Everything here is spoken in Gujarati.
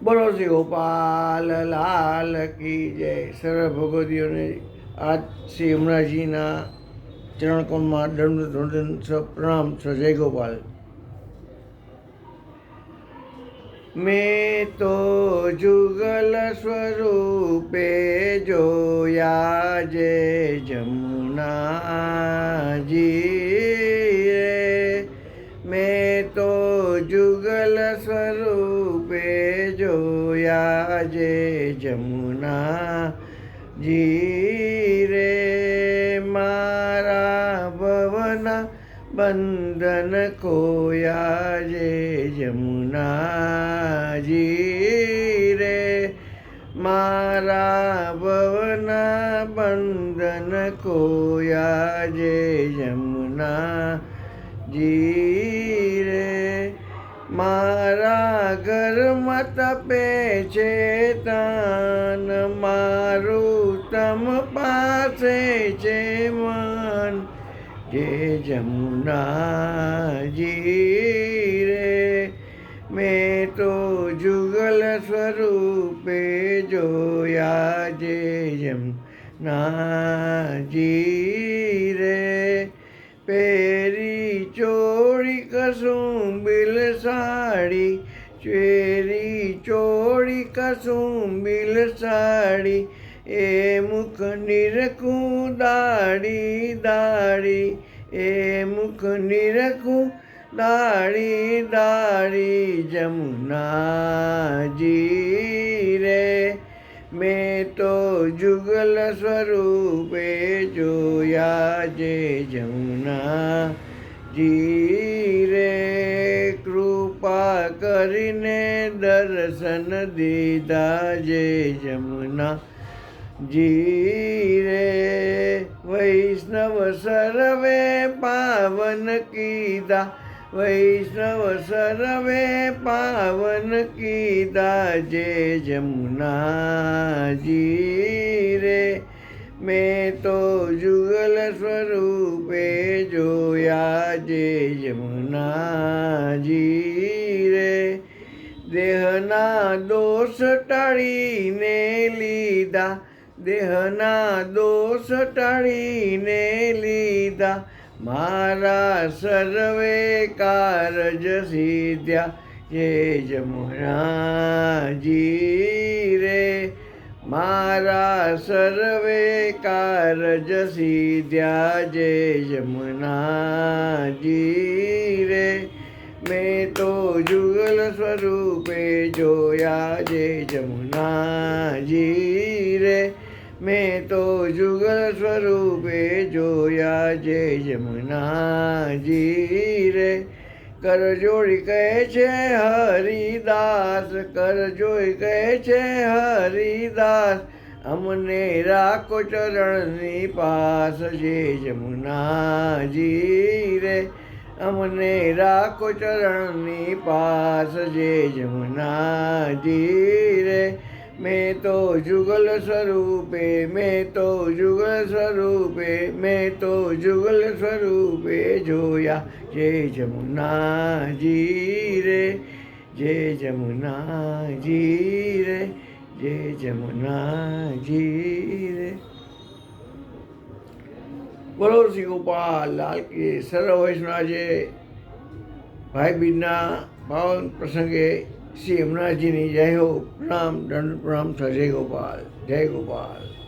બોલો શ્રી ગોપાલ લાલ કી જય સર્વ ભગવતીઓને આજ શ્રી હમણાજીના ચરણકોણમાં દંડ વંદન સ પ્રણામ સ જય ગોપાલ મેં તો જુગલ સ્વરૂપે જોયા જે જમુનાજી રે મેં તો જુગલ સ્વરૂપે જોયા જે જમુના જી રે મારા ભવના બંધન ખોયા જે જમુનાજી રે મારા ભવના બંધન ખોયા જે જમુના જી મારા ઘરમાં તપે છે તાન મારું તમ પાસે છે મન જે જમુનાજી રે. મેં તો જુગલ સ્વરૂપે જોયા જે જમનાજી રે പേരി ചോഴി കസുമ്പിൽ സാടി ചേരി ചോഴി കസുമ്പിൽ സാടി ഏ മുഖ നിരക്കും ദാടി ദാടി. ഏ മുഖ നിരക്കും ദാടി ദാടി. ജമുനാ ജീ രേ મેં તો જુગલ સ્વરૂપે જોયા જે જમુના. જી રે કૃપા કરીને દર્શન દીધા જે જમુના. જી રે વૈષ્ણવ સર્વે પાવન કીધા. વૈષ્ણવ સર્વે પાવન કીધા જે જમુનાજી રે. મેં તો જુગલ સ્વરૂપે જોયા જે જમુનાજી રે. દેહના દોષ ટાળીને લીધા, દેહના દોષ ટાળીને લીધા મારા સર્વે કારજ સિદ્ધ્યા જે જમુનાજી રે મારા સર્વે કારજ સિદ્ધ્યા જે જમુનાજી રે મેં તો જુગલ સ્વરૂપે જોયા જે જમુનાજી રે મેં તો જુગલ સ્વરૂપે જોયા જે જમુનાજી રે કરજોડી કહે છે હરિદાસ કરજોઈ કહે છે હરિદાસ, અમને રાખો ચરણની પાસ જે જમુનાજી રે અમને રાખો ચરણની પાસ જે જમુનાજી રે મેં તો જુગલ સ્વરૂપે મેં તો જુગલ સ્વરૂપે મેં તો જુગલ સ્વરૂપે જોયા જે જમુનાજી રે જે જમુનાજી રે જે જમુનાજી રે બોલો શ્રી ગોપાલ લાલ કી સર્વ વૈષ્ણવ આજે ભાઈ બીજના પાવન પ્રસંગે શ્રી હમણાજીની જય હો પ્રણામ દંડ પ્રણામ સજય જય ગોપાલ જય ગોપાલ.